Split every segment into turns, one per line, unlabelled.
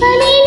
பலே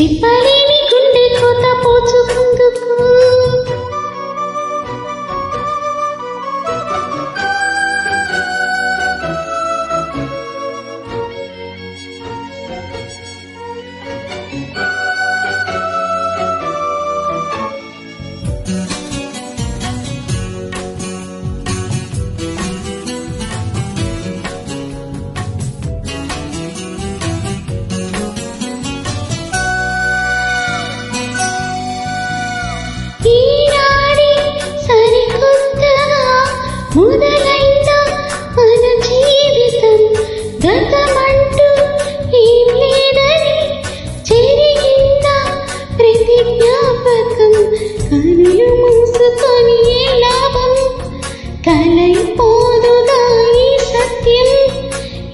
சிப்படி మొదలైన మన జీవితం గతమంటూ ఏం లేదని జరిగింద ప్రతి జ్ఞాపకం కనులు మూసుకొని ఏ లాభం? కలైపోదుగా ఈ సత్యం.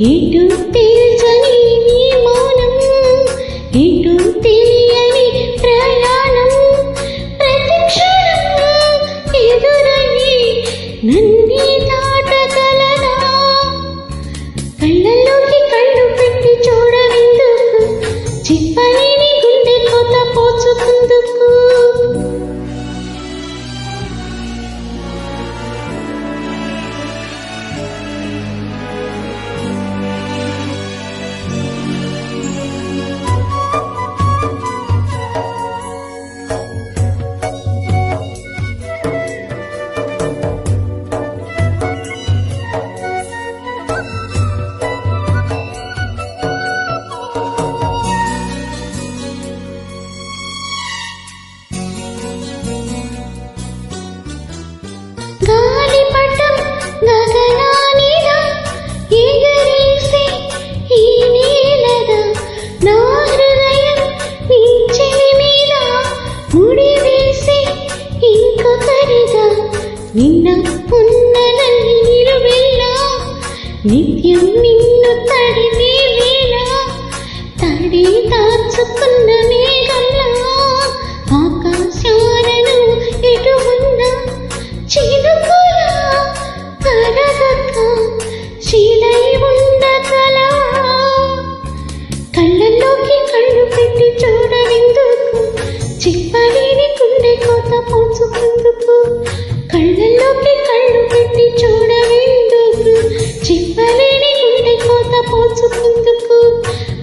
ఇటు తేల్చని నీ మౌనం ఇటు తెలియని ప్రయాణం నన్నే దాటగలనా నిత్యం నిన్ను తడిమే వేళ తడి దాచుకున్న మేఘంలో ఆకాశాలను ఎటు ఉన్న చినుకులా కరగక శిలై ఉండగలా కళ్ళల్లోకి కళ్ళు పెట్టి చూ